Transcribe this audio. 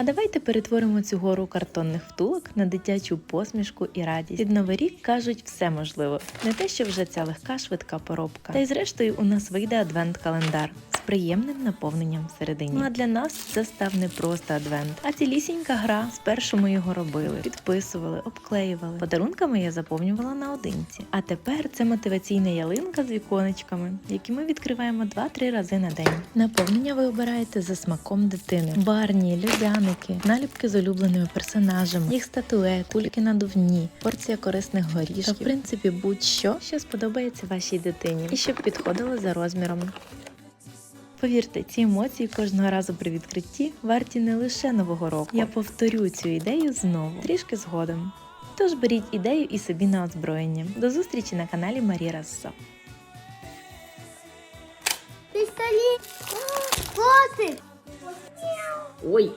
А давайте перетворимо цю гору картонних втулок на дитячу посмішку і радість. Під новий рік кажуть, все можливо. Не те, що вже ця легка швидка поробка. Та й зрештою у нас вийде адвент-календар приємним наповненням всередині. Ну а для нас це став не просто адвент, а цілісінька гра. Спершу ми його робили, підписували, обклеювали. Подарунками я заповнювала наодинці. А тепер це мотиваційна ялинка з віконечками, які ми відкриваємо 2-3 рази на день. Наповнення ви обираєте за смаком дитини. Барні, льодяники, наліпки з улюбленими персонажами, їх статует, кульки надувні, порція корисних горішків. Та в принципі будь-що, що сподобається вашій дитині, і щоб підходило за розміром. Повірте, ці емоції кожного разу при відкритті варті не лише нового року. Я повторю цю ідею знову, трішки згодом. Тож беріть ідею і собі на озброєння. До зустрічі на каналі Марі Рассо. Пістолі! Ой,